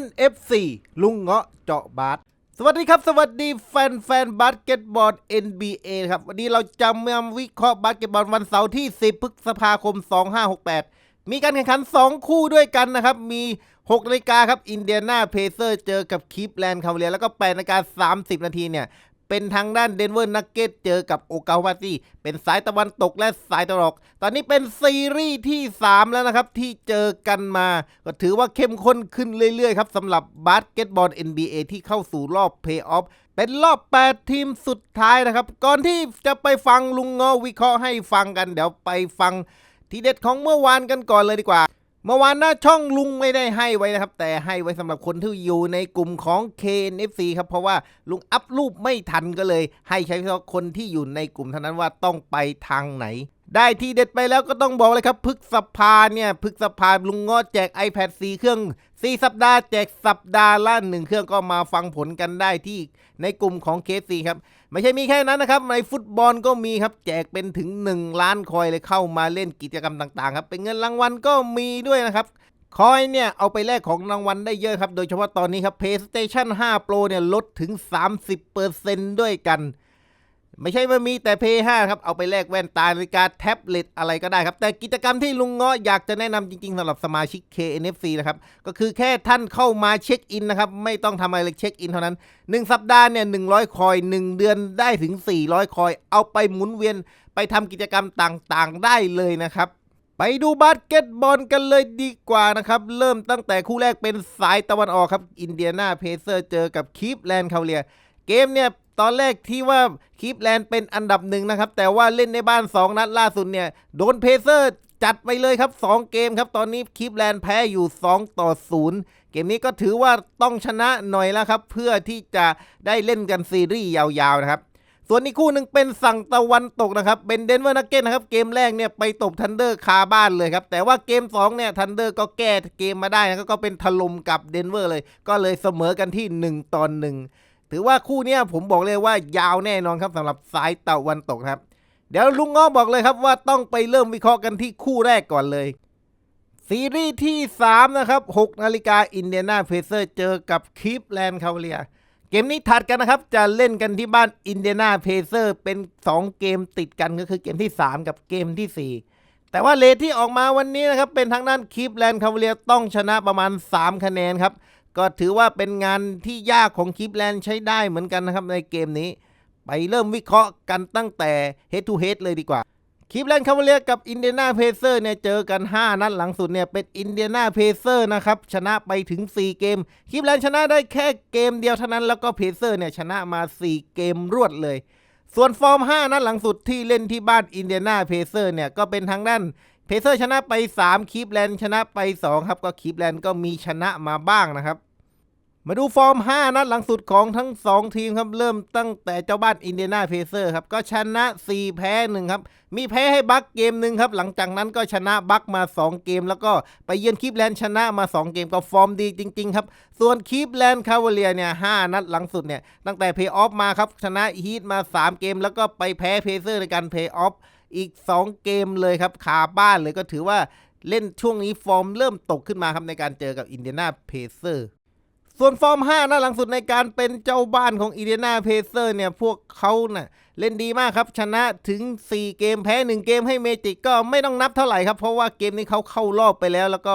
NFC ลุงเงาะเจาะบาสสวัสดีครับ สวัสดีแฟนแฟนบาสเกตบอล NBA ครับ วันนี้เราจะมาวิเคราะห์บาสเกตบอลวันเสาร์ที่ 10พฤษภาคม 2568 มีการแข่งขัน 2 คู่ด้วยกันนะครับ มี6นาฬิกาครับ อินเดียนาเพเซอร์เจอกับคีฟแลนด์คาเวเลียแล้วก็8นาฬิกา30 นาทีเนี่ย เป็นทางด้านเดนเวอร์นักเก็ตเจอกับโอกาวาตี้เป็นสายตะวันตกและสายตะวันออก ตอนนี้เป็นซีรีส์ที่ 3 แล้วนะครับ ที่เจอกันมา ก็ถือว่าเข้มข้นขึ้นเรื่อยๆครับสำหรับบาสเกตบอล NBA ที่เข้าสู่รอบเพย์ออฟเป็นรอบ 8 ทีมสุดท้ายนะครับ ก่อนที่จะไปฟังลุงเงาวิเคราะห์ให้ฟังกัน เดี๋ยวไปฟังทีเด็ดของเมื่อวานกันก่อนเลยดีกว่า เมื่อวานหน้าช่องลุงไม่ได้ให้ไว้นะครับ แต่ให้ไว้สำหรับคนที่อยู่ในกลุ่มของ KNFC ครับ เพราะว่าลุงอัพรูปไม่ทันก็เลย ให้ใช้เฉพาะคนที่อยู่ในกลุ่มเท่านั้นว่าต้องไปทางไหน ได้ที่เด็ดไปแล้วก็ต้องบอกเลยครับพฤกษภาเนี่ยพฤกษภาลุงงอแจก iPad 4 เครื่อง 4 สัปดาห์แจกสัปดาห์ละหนึ่งเครื่องก็มาฟังผลกันได้ที่ในกลุ่มของ KFC ครับ ไม่ใช่มีแค่นั้นนะครับ ในฟุตบอลก็มีครับ แจกเป็นถึง 1 ล้านคอยเลยเข้ามาเล่นกิจกรรมต่างๆครับ เป็นเงินรางวัลก็มีด้วยนะครับคอยเนี่ย เอาไปแลกของรางวัลได้เยอะครับ โดยเฉพาะตอนนี้ครับ PlayStation 5 Pro เนี่ย ลดถึง 30%ด้วยกัน ไม่ใช่ว่ามีแต่ p 5ครับ เอาไปแลกแว่นตานาฬิกาแท็บเล็ตอะไรก็ได้ครับ แต่กิจกรรมที่ลุงเงาะอยากจะแนะนำจริงๆสำหรับสมาชิก KNFC นะครับ ก็คือแค่ท่านเข้ามาเช็คอินนะครับ ไม่ต้องทำอะไรเลยเช็คอินเท่านั้น 1 สัปดาห์เนี่ย100คอย 1 เดือนได้ถึง 400 คอย เอาไปหมุนเวียนไปทำกิจกรรมต่างๆ ได้เลยนะครับไปดูบาสเกตบอลกันเลยดีกว่านะครับ เริ่มตั้งแต่คู่แรกเป็นสายตะวันออกครับ อินเดียนาเพเซอร์เจอกับคีฟแลนด์คาเลีย เกมเนี่ย ตอนแรกที่ว่าคีฟแลนด์เป็นอันดับหนึ่งนะครับ แต่ว่าเล่นในบ้าน 2 นัดล่าสุดเนี่ย โดนเพเซอร์จัดไปเลยครับ 2 เกมครับ ตอนนี้คีฟแลนด์แพ้อยู่ 2 ต่อ 0 เกมนี้ก็ถือว่าต้องชนะหน่อยแล้วครับ เพื่อที่จะได้เล่นกันซีรีส์ยาวๆนะครับส่วนอีกคู่หนึ่งเป็นสั่งตะวันตกนะครับ เป็นเดนเวอร์นักเก็ตนะครับ เกมแรกเนี่ยไปตบทันเดอร์คาบ้านเลยครับ แต่ว่าเกม2เนี่ยทันเดอร์ก็แก้เกมมาได้นะก็เป็นถล่มกับเดนเวอร์เลย ก็เลยเสมอกันที่ 1 ตอนหนึ่ง ถือว่าคู่นี้ผมบอกเลยว่ายาวแน่นอนครับสำหรับสายตะวันตกครับ เดี๋ยวลุงง้อบอกเลยครับว่าต้องไปเริ่มวิเคราะห์กันที่คู่แรกก่อนเลย ซีรีส์ที่ 3 นะครับ6นาฬิกาอินเดียนาเพเซอร์เจอกับคีฟแลนด์คาเลียเกมนี้ถัดกันนะครับ จะเล่นกันที่บ้านอินเดียนาเพเซอร์เป็น 2 เกมติดกันก็คือเกมที่ 3 กับเกมที่ 4แต่ว่าเลทที่ออกมาวันนี้นะครับ เป็นทางด้านคีฟแลนด์คาเลียต้องชนะประมาณ 3 คะแนนครับ ก็ถือว่าเป็นงานที่ยากของคีฟแลนด์ใช้ได้เหมือนกันนะครับในเกมนี้ ไปเริ่มวิเคราะห์กันตั้งแต่ head to head เลยดีกว่าคีฟแลนด์คาเวเลียกับอินเดียนาเพเซอร์เนี่ยเจอกัน 5 นัดหลังสุดเนี่ยเป็นอินเดียนาเพเซอร์นะครับ ชนะไปถึง 4 เกมคีฟแลนด์ชนะได้แค่เกมเดียวเท่านั้นแล้วก็เพเซอร์เนี่ยชนะมา 4 เกมรวดเลย ส่วนฟอร์ม 5 นัดหลังสุดที่เล่นที่บ้านอินเดียนาเพเซอร์เนี่ยก็เป็นทางด้าน เพเซอร์ชนะไป 3คีฟแลนชนะไป 2 ครับ ก็คีฟแลนก็มีชนะมาบ้างนะครับ มาดูฟอร์ม 5 นัดหลังสุดของทั้ง 2 ทีมครับ เริ่มตั้งแต่เจ้าบ้านอินเดียนาเพเซอร์ครับ ก็ชนะ 4 แพ้ 1 ครับ มีแพ้ให้บัคเกมหนึ่งครับ หลังจากนั้นก็ชนะบัคมา 2 เกม แล้วก็ไปเยือนคีฟแลนชนะมา 2 เกมก็ฟอร์มดีจริง ๆ ครับ ส่วนคีฟแลนคาวเลียเนี่ย5นัดหลังสุดเนี่ยตั้งแต่เพย์ออฟมาครับชนะฮีทมา 3 เกม แล้วก็ไปแพ้เพเซอร์ในการเพย์ออฟ อีก 2 เกมเลยครับคาบ้านเลยก็ถือว่าเล่นช่วงนี้ฟอร์มเริ่มตกขึ้นมาครับในการเจอกับอินเดียนาเพเซอร์ส่วนฟอร์ม5นัดหลังสุดในการเป็นเจ้าบ้านของอีเดียนาเพเซอร์เนี่ย พวกเขาน่ะเล่นดีมากครับ ชนะถึง 4 เกมแพ้ 1 เกมให้เมจิกก็ไม่ต้องนับเท่าไหร่ครับ เพราะว่าเกมนี้เขาเข้ารอบไปแล้วแล้วก็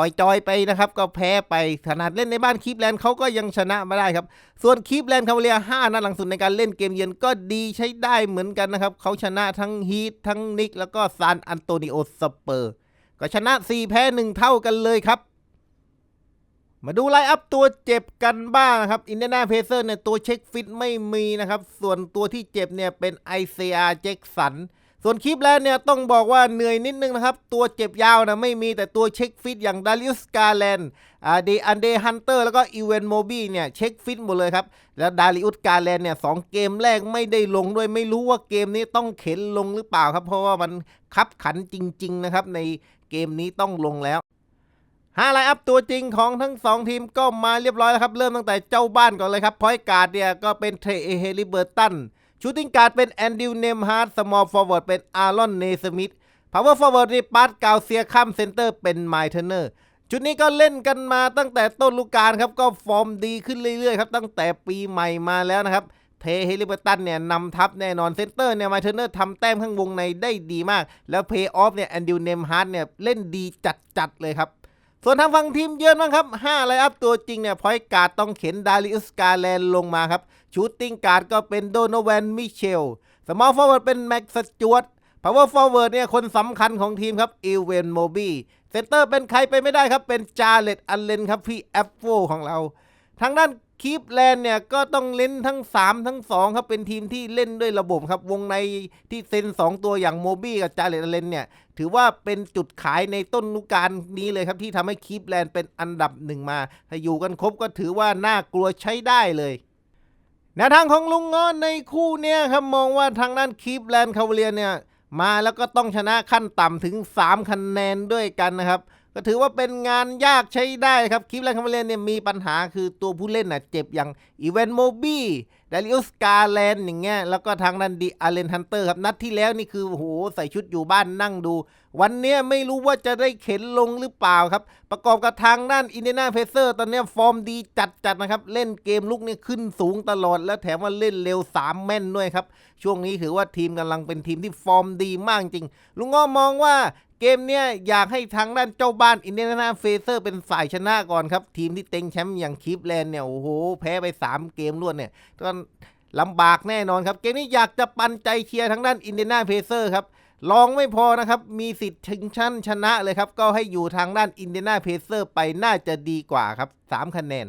ปล่อยจอยไปนะครับก็แพ้ไปขนาดเล่นในบ้านคีฟแลนด์เขาก็ยังชนะมาได้ครับ ส่วนคีฟแลนด์คาเลีย5นัดหลังสุดในการเล่นเกมเยือนก็ดีใช้ได้เหมือนกันนะครับเขาชนะทั้งฮีททั้งนิกแล้วก็ซานอันโตนิโอสเปอร์ ก็ชนะ 4 แพ้ 1 เท่ากันเลยครับมาดูไลน์อัพตัวเจ็บกันบ้างนะครับอินเดียนาเพเซอร์เนี่ยตัวเช็คฟิตไม่มีนะครับ ส่วนตัวที่เจ็บเนี่ยเป็นไอเซียเจ็กสัน ส่วนคลิปแรกเนี่ยต้องบอกว่าเหนื่อยนิดนึงนะครับ ตัวเจ็บยาวนะไม่มีแต่ตัวเช็คฟิตอย่างดาริอุสกาแลนอาเดอันเดฮันเตอร์แล้วก็อีเวนโมบีเนี่ยเช็คฟิตหมดเลยครับ แล้วดาริอุสกาแลนเนี่ยสองเกมแรกไม่ได้ลงด้วยไม่รู้ว่าเกมนี้ต้องเข็นลงหรือเปล่าครับ เพราะว่ามันคับขันจริง ๆ นะครับ ในเกมนี้ต้องลงแล้วห้าไลน์อัพตัวจริงของทั้ง 2 ทีมก็มาเรียบร้อยแล้วครับ เริ่มตั้งแต่เจ้าบ้านก่อนเลยครับพอยการ์ดเนี่ยก็เป็นเทรเฮลิเบอร์ตัน ชูติงการ์ดเป็นแอนดิวเนมฮาร์ดสมอลฟอร์เวิร์ดเป็นอารอนเนสมิธพาวเวอร์ฟอร์เวิร์ดนี่ปาร์ตกาวเซียคัมเซนเตอร์เป็นไมเทเนอร์ชุดนี้ก็เล่นกันมาตั้งแต่ต้นฤดูกาลครับ ก็ฟอร์มดีขึ้นเรื่อยๆครับ ตั้งแต่ปีใหม่มาแล้วนะครับ เทเฮลิเบอร์ตันเนี่ยนำทัพแน่นอนเซนเตอร์เนี่ยไมเทเนอร์ทำแต้มข้างวงในได้ดีมาก แล้วเพย์ออฟเนี่ยแอนดิวเนมฮาร์ดเนี่ยเล่นดีจัดๆเลยครับส่วนทางฝั่งทีมเยือนบ้างครับ5ไลน์อัพตัวจริงเนี่ยพอยการ์ดต้องเข็นดาริอุสกาแลนลงมาครับ ชูตติ้งการ์ดก็เป็นโดโนแวนมิเชลสมอลฟอร์เวิร์ดเป็นแม็กซ์จวตพาวเวอร์ฟอร์เวิร์ดเนี่ยคนสำคัญของทีมครับอีเวนโมบีเซนเตอร์เป็นใครไปไม่ได้ครับ เป็นจาเลตอันเลนครับพี่แอปโฟของเรา ทางด้านคีปแลนด์เนี่ยก็ต้องเล่นทั้ง 3 ทั้ง 2 ครับ เป็นทีมที่เล่นด้วยระบบครับ วงในที่เซ็น2 ตัวอย่างโมบี้กับจาเลตอันเลนเนี่ย ถือว่าเป็นจุดขายในต้นนุกานนี้เลยครับที่ทำให้คีปแลนด์เป็นอันดับหนึ่งมา ถ้าอยู่กันครบก็ถือว่าน่ากลัวใช้ได้เลย แนวทางของลุงงอนในคู่เนี้ยครับมองว่าทางด้านคีปแลนด์คาเวเลียเนี่ยมาแล้วก็ต้องชนะขั้นต่ำถึง 3 คะแนนด้วยกันนะครับ ก็ถือว่าเป็นงานยากใช้ได้ครับคลิปแรกคาเวเลนเนี่ยมีปัญหาคือตัวผู้เล่นน่ะเจ็บอย่างอีเวนโมบี้ ดาริอุสกาแลนอย่างเงี้ยแล้วก็ทางนันดีอาเลนฮันเตอร์ครับนัดที่แล้วนี่คือโหใส่ชุดอยู่บ้านนั่งดู วันเนี้ยไม่รู้ว่าจะได้เข็นลงหรือเปล่าครับ ประกอบกับทางด้านอินเดียนาเพเซอร์ ตอนเนี้ยฟอร์มดีจัดๆนะครับ เล่นเกมลุกเนี่ยขึ้นสูงตลอด แล้วแถมว่าเล่นเร็ว 3 แม่นด้วยครับ ช่วงนี้ถือว่าทีมกำลังเป็นทีมที่ฟอร์มดีมากจริง ลุงง้อมองว่าเกมเนี้ยอยากให้ทางด้านเจ้าบ้านอินเดียนาเฟเซอร์เป็นฝ่ายชนะก่อนครับ ทีมที่เต็งแชมป์อย่างคีฟแลนด์เนี่ย โอ้โห แพ้ไป 3 เกมรวดเนี่ยก็ลำบากแน่นอนครับ เกมนี้อยากจะปันใจเชียร์ทางด้านอินเดียนาเฟเซอร์ครับลองไม่พอนะครับ มีสิทธิ์ชิงชั้นชนะเลยครับ ก็ให้อยู่ทางด้านอินเดียนาเพเซอร์ไปน่าจะดีกว่าครับ 3 คะแนน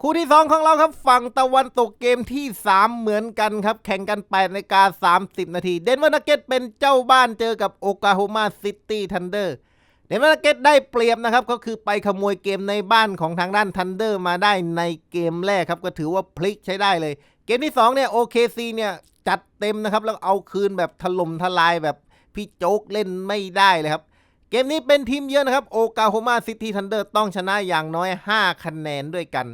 คู่ที่ 2 ของเราครับ ฝั่งตะวันตกเกมที่ 3 เหมือนกันครับ แข่งกัน8นาฬิกา30 นาที เดนเวอร์นักเก็ตเป็นเจ้าบ้านเจอกับโอคาโฮมาซิตี้ทันเดอร์ เดนเวอร์นักเก็ตได้เปรียบนะครับ ก็คือไปขโมยเกมในบ้านของทางด้านทันเดอร์มาได้ในเกมแรกครับ ก็ถือว่าพลิกใช้ได้เลย เกมที่ 2 เนี่ย OKC เนี่ย จัดเต็มนะครับ แล้วเอาคืนแบบถล่มทลายแบบพี่โจ๊กเล่นไม่ได้เลยครับ เกมนี้เป็นทีมเยอะนะครับโอคาโฮมาซิตี้ทันเดอร์ต้องชนะอย่างน้อย 5 คะแนนด้วยกัน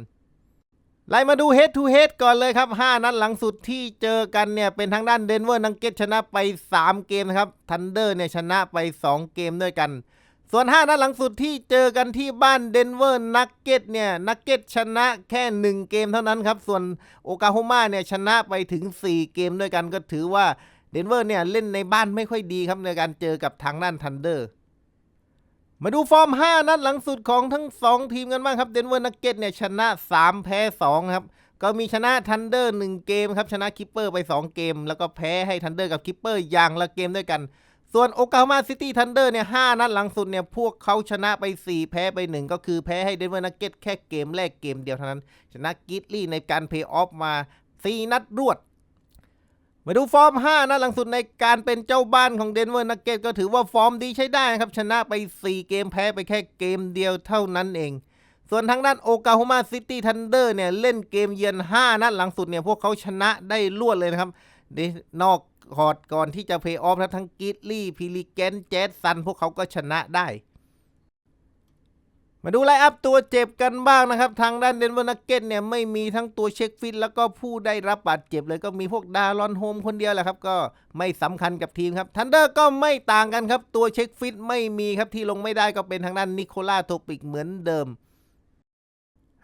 ไล่มาดู head to head ก่อนเลยครับ 5 นัดหลังสุดที่เจอกันเนี่ย เป็นทางด้านเดนเวอร์นังเก็ตชนะไป 3 เกมนะครับทันเดอร์เนี่ยชนะไป 2 เกมด้วยกัน ส่วน 5 นัดหลังสุดที่เจอกันที่บ้านเดนเวอร์นักเก็ตเนี่ยนักเก็ตชนะแค่ 1 เกมเท่านั้นครับ ส่วนโอกาโฮมาเนี่ยชนะไปถึง 4 เกมด้วยกันก็ถือว่าเดนเวอร์เนี่ยเล่นในบ้านไม่ค่อยดีครับในการเจอกับทางด้านทันเดอร์มาดูฟอร์ม 5 นัดหลังสุดของทั้ง 2 ทีมกันบ้างครับเดนเวอร์นักเก็ตเนี่ยชนะ 3 แพ้ 2 ครับ ก็มีชนะทันเดอร์1เกมครับ ชนะคิปเปอร์ไป 2 เกม แล้วก็แพ้ให้ทันเดอร์กับคิปเปอร์อย่างละเกมด้วยกัน ส่วนโอกาโฮมาซิตี้ทันเดอร์เนี่ย5นัดหลังสุดเนี่ยพวกเขาชนะไป 4 แพ้ไป 1 ก็คือแพ้ให้เดนเวอร์นักเก็ตแค่เกมแรกเกมเดียวเท่านั้น ชนะกิตลี่ในการเพย์ออฟมา 4 นัดรวด มาดูฟอร์ม 5 นัดหลังสุดในการเป็นเจ้าบ้านของเดนเวอร์นักเก็ตก็ถือว่าฟอร์มดีใช้ได้นะครับ ชนะไป 4 เกมแพ้ไปแค่เกมเดียวเท่านั้นเอง ส่วนทางด้านโอกาโฮมาซิตี้ทันเดอร์เนี่ยเล่นเกมเยือน5นัดหลังสุดเนี่ยพวกเขาชนะได้รวดเลยนะครับนอก คอร์ดก่อนที่จะเพย์ออฟนะทั้งกิตลี่พิลิแกนแจสซันพวกเขาก็ชนะได้ มาดูไลน์อัพตัวเจ็บกันบ้างนะครับ ทางด้านเดนเวอร์นักเก็ตเนี่ยไม่มีทั้งตัวเช็คฟิตแล้วก็ผู้ได้รับบาดเจ็บเลยก็มีพวกดารอนโฮมคนเดียวแหละครับ ก็ไม่สำคัญกับทีมครับทันเดอร์ก็ไม่ต่างกันครับ ตัวเช็คฟิตไม่มีครับที่ลงไม่ได้ก็เป็นทางด้านนิโคล่าโทปิกเหมือนเดิม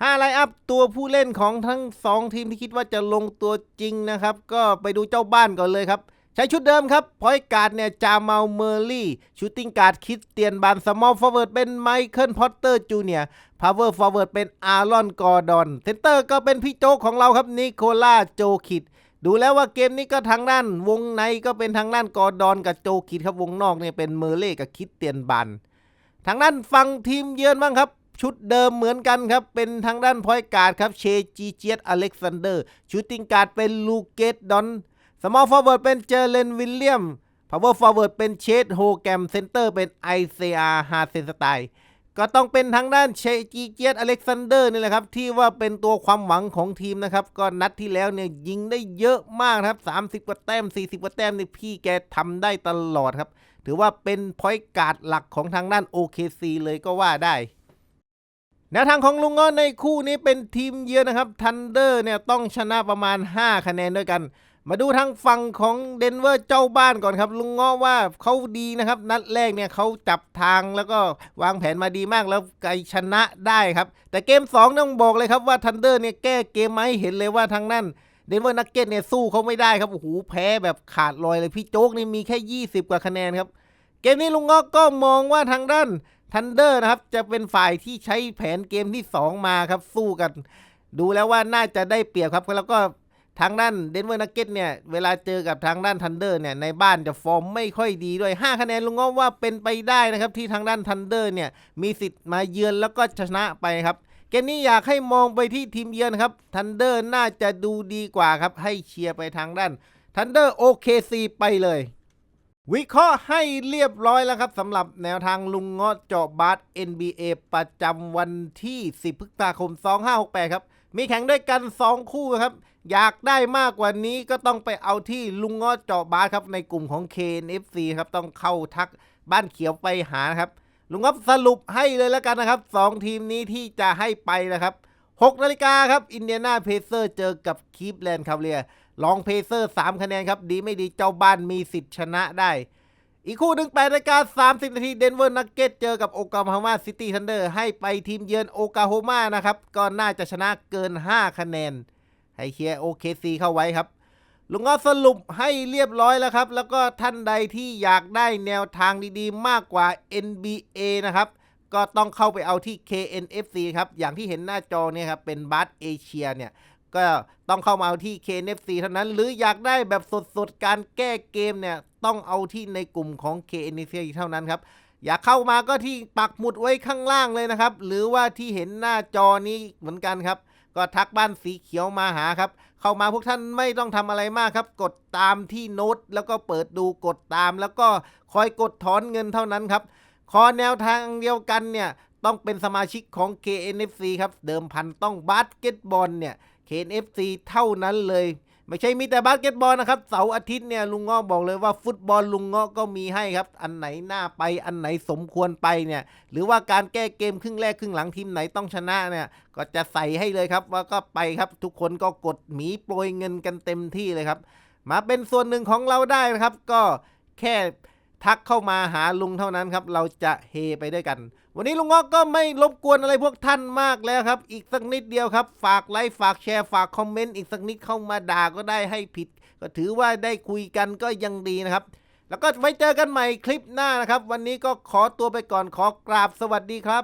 5ไลน์อัพตัวผู้เล่นของทั้ง 2 ทีมที่คิดว่าจะลงตัวจริงนะครับ ก็ไปดูเจ้าบ้านก่อนเลยครับ ใช้ชุดเดิมครับพอยการ์ดเนี่ยจามาลเมอร์ลี่ชูตติ้งการ์ดคิดเตียนบานสมอลฟอร์เวิร์ดเป็นไมเคิลพอตเตอร์จูเนียพาวเวอร์ฟอร์เวิร์ดเป็นอารอนกอร์ดอนเซนเตอร์ก็เป็นพี่โจ๊กของเราครับนิโคล่าโจคิดดูแล้วว่าเกมนี้ก็ทางด้าน วงในก็เป็นทางด้านกอร์ดอนกับโจคิดครับวงนอกเนี่ยเป็นเมอร์เล่กับคิดเตียนบันทางด้านฝั่งทีมเยือนบ้างครับ ชุดเดิมเหมือนกันครับ เป็นทางด้านพอยการ์ดครับเชจีเจียตอเล็กซานเดอร์ชูตติ้งการ์ดเป็นลูเกตดอนสมอลฟอร์เวิร์ดเป็นเจเลนวิลเลียมพาวเวอร์ฟอร์เวิร์ดเป็นเชดโฮแกมเซนเตอร์เป็นไอเซียฮาเซนสไตล์ก็ต้องเป็นทางด้านเชจีเจียตอเล็กซานเดอร์นี่แหละครับ ที่ว่าเป็นตัวความหวังของทีมนะครับ ก็นัดที่แล้วเนี่ยยิงได้เยอะมากครับ 30 กว่าแต้ม 40 กว่าแต้มนี่พี่แกทำได้ตลอดครับ ถือว่าเป็นพอยการ์ดหลักของทางด้าน OKC เลยก็ว่าได้ แนวทางของลุงง้อในคู่นี้เป็นทีมเยือนนะครับทันเดอร์เนี่ยต้องชนะประมาณ 5 คะแนนด้วยกัน มาดูทางฝั่งของเดนเวอร์เจ้าบ้านก่อนครับลุงเงาะว่าเขาดีนะครับ นัดแรกเนี่ยเขาจับทางแล้วก็วางแผนมาดีมากแล้วไกชนะได้ครับ แต่เกม 2 ต้องบอกเลยครับว่าทันเดอร์เนี่ยแก้เกมมาให้เห็นเลยว่าทางนั้นเดนเวอร์นักเก็ตเนี่ยสู้เขาไม่ได้ครับโอ้โหแพ้แบบขาดลอยเลยพี่โจ๊กนี่มีแค่ 20 กว่าคะแนนครับเกมนี้ลุงเงาะก็มองว่าทางด้าน ทันเดอร์นะครับจะเป็นฝ่ายที่ใช้แผนเกมที่ 2 มาครับสู้กัน ดูแล้วว่าน่าจะได้เปรียบครับแล้วก็ทางด้านเดนเวอร์นักเก็ตเนี่ยเวลาเจอกับทางด้านทันเดอร์เนี่ยในบ้านจะฟอร์มไม่ค่อยดีด้วย 5 คะแนนลุงงาะว่าเป็นไปได้นะครับ ที่ทางด้านทันเดอร์เนี่ยมีสิทธิ์มาเยือนแล้วก็ชนะไปครับเกมนี้อยากให้มองไปที่ทีมเยือนครับทันเดอร์น่าจะดูดีกว่าครับให้เชียร์ไปทางด้านทันเดอร์โอเคซีไปเลย วิเคราะห์ให้เรียบร้อยแล้วครับสำหรับแนวทางลุงเงาะเจาะบาส NBA ประจำวันที่ 10พฤษภาคม 2568 ครับ มีแข่งด้วยกัน 2 คู่ครับ อยากได้มากกว่านี้ก็ต้องไปเอาที่ลุงเงาะเจาะบาสครับในกลุ่มของ KNFC ครับ ต้องเข้าทักบ้านเขียวไปหานะครับ ลุงครับสรุปให้เลยแล้วกันนะครับสองทีมนี้ที่จะให้ไปนะครับ6นาฬิกาครับอินเดียนาเพเซอร์เจอกับคีฟแลนด์คาเรีย ลองเพเซอร์3คะแนนครับ ดีไม่ดีเจ้าบ้านมีสิทธิ์ชนะได้ อีกคู่หนึ่ง8นาฬิกา30นาทีเดนเวอร์นักเก็ตเจอกับโอกาโฮมาซิตี้ทันเดอร์ให้ไปทีมเยือนโอกาโฮมานะครับ ก็น่าจะชนะเกิน 5 คะแนน ให้เคลียร์โอเคซีเข้าไว้ครับลุงก็สรุปให้เรียบร้อยแล้วครับ แล้วก็ท่านใดที่อยากได้แนวทางดีๆ มากกว่า NBA นะครับ ก็ต้องเข้าไปเอาที่ KNFC ครับ อย่างที่เห็นหน้าจอเนี่ยครับ เป็นบัสเอเชียเนี่ย ก็ต้องเข้ามาเอาที่ KNFC เท่านั้น หรืออยากได้แบบสดๆ การแก้เกมเนี่ย ต้องเอาที่ในกลุ่มของ KNFC เท่านั้นครับ อยากเข้ามาก็ที่ปักหมุดไว้ข้างล่างเลยนะครับ หรือว่าที่เห็นหน้าจอนี้เหมือนกันครับ ก็ทักบ้านสีเขียวมาหาครับ เข้ามาพวกท่านไม่ต้องทำอะไรมากครับ กดตามที่โน้ตแล้วก็เปิดดูกดตาม แล้วก็คอยกดถอนเงินเท่านั้นครับขอแนวทางเดียวกันเนี่ยต้องเป็นสมาชิกของ KNFC ครับ เดิมพันต้องบาสเกตบอลเนี่ย KNFC เท่านั้นเลย ไม่ใช่มีแต่บาสเกตบอลนะครับเสาร์อาทิตย์เนี่ยลุงเงาะบอกเลยว่าฟุตบอลลุงเงาะก็มีให้ครับ อันไหนน่าไปอันไหนสมควรไปเนี่ยหรือว่าการแก้เกมครึ่งแรกครึ่งหลังทีมไหนต้องชนะเนี่ยก็จะใส่ให้เลยครับว่าก็ไปครับทุกคนก็กดหมีโปรยเงินกันเต็มที่เลยครับ มาเป็นส่วนหนึ่งของเราได้นะครับก็แค่ ทักเข้ามาหาลุงเท่านั้นครับ เราจะเฮไปด้วยกัน วันนี้ลุงงอกก็ไม่รบกวนอะไรพวกท่านมากแล้วครับ อีกสักนิดเดียวครับ ฝากไลค์ฝากแชร์ฝากคอมเมนต์อีกสักนิดเข้ามาด่าก็ได้ให้ผิด ก็ถือว่าได้คุยกันก็ยังดีนะครับ แล้วก็ไว้เจอกันใหม่คลิปหน้านะครับ วันนี้ก็ขอตัวไปก่อนขอกราบสวัสดีครับ